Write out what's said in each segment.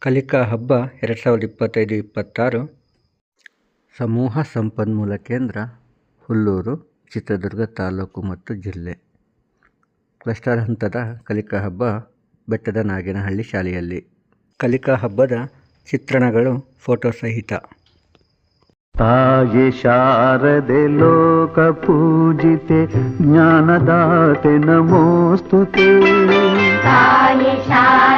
ಕಲಿಕಾ ಹಬ್ಬ ಎರಡು ಸಾವಿರದ ಇಪ್ಪತ್ತೈದು ಇಪ್ಪತ್ತಾರು. ಸಮೂಹ ಸಂಪನ್ಮೂಲ ಕೇಂದ್ರ ಹುಲ್ಲೂರು ಚಿತ್ರದುರ್ಗ ತಾಲೂಕು ಮತ್ತು ಜಿಲ್ಲೆ. ಕ್ಲಸ್ಟರ್ ಹಂತದ ಕಲಿಕಾ ಹಬ್ಬ ಬೆಟ್ಟದ ನಾಗಿನಹಳ್ಳಿ ಶಾಲೆಯಲ್ಲಿ. ಕಲಿಕಾ ಹಬ್ಬದ ಚಿತ್ರಣಗಳು ಫೋಟೋ ಸಹಿತ. ತಾಯಿ ಶಾರದೆ ಲೋಕ ಪೂಜಿತೆ ಜ್ಞಾನದಾತೆ ನಮೋಸ್ತುತೆ. ತಾಯಿ ಶಾರದೆ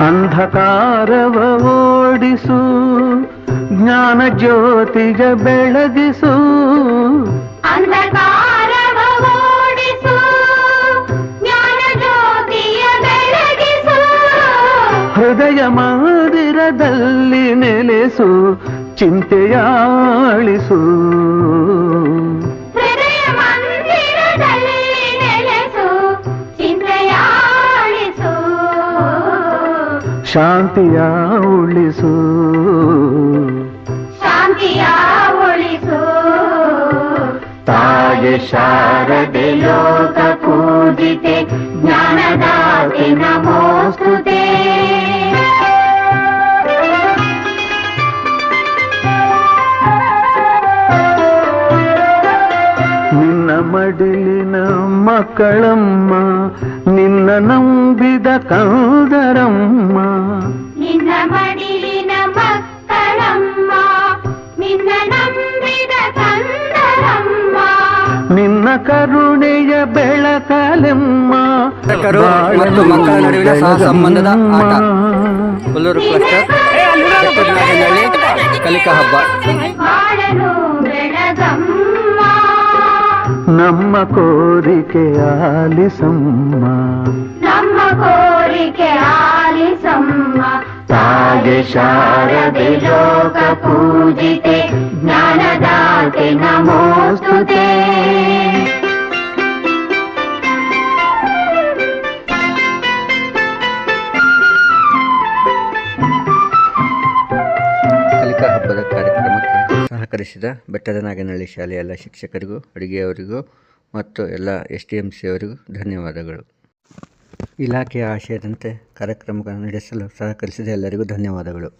ಅಂಧಕಾರವ ಓಡಿಸು ಜ್ಞಾನ ಜ್ಯೋತಿಗ ಬೆಳಗಿಸು. ಹೃದಯ ಮಾದಿರದಲ್ಲಿ ನೆಲೆಸು ಚಿಂತೆಯಾಳಿಸು. ಶಾಂತಿಯ ಉಳಿಸು. ಶಾಂತಿಯ ಉಳಿಸು. ತಾಯಿ ಶಾರದೆ ಲೋಕ ಪೂಜಿತೆ ಜ್ಞಾನದಾತೆ ಮಕ್ಕಳಮ್ಮ ನಿನ್ನ ನಂಬಿದ ಕೌದರಮ್ಮ. ನಿನ್ನ ಮಡಿಲಿನ ಮಕ್ಕಳಮ್ಮ ನಿನ್ನ ನಂಬಿದ ಕಂದರಮ್ಮ. ನಿನ್ನ ಕರುಣೆಯ ಬೆಳಕಲೆಮ್ಮ. ಮತ್ತು ಮಕ್ಕಳ ನಡುವಿನ ಸಹ ಸಂಬಂಧದ ಆಟ. ಹುಲ್ಲೂರು ಕ್ಲಸ್ಟರ್. ಕಲಿಕಾ ಹಬ್ಬ. ನಮ್ಮ ಕೋರಿಕೆ ಆಲಿಸಮ್ಮ ನಮ್ಮ ಕೋರಿಕೆ ಆಲಿಸಮ್ಮ ತಾಯಿ ಶಾರದೆ ಲೋಕ ಪೂಜಿತೆ ಜ್ಞಾನದಾತೆ ನಮೋಸ್ತುತೆ ಸಹಕರಿಸಿದ ಬೆಟ್ಟದ ನಾಗನಹಳ್ಳಿ ಶಾಲೆಯ ಎಲ್ಲ ಶಿಕ್ಷಕರಿಗೂ, ಅಡುಗೆಯವರಿಗೂ ಮತ್ತು ಎಲ್ಲ ಎಸ್ ಡಿ ಎಂ ಸಿ ಅವರಿಗೂ ಧನ್ಯವಾದಗಳು. ಇಲಾಖೆಯ ಆಶಯದಂತೆ ಕಾರ್ಯಕ್ರಮಗಳನ್ನು ನಡೆಸಲು ಸಹಕರಿಸಿದ ಎಲ್ಲರಿಗೂ ಧನ್ಯವಾದಗಳು.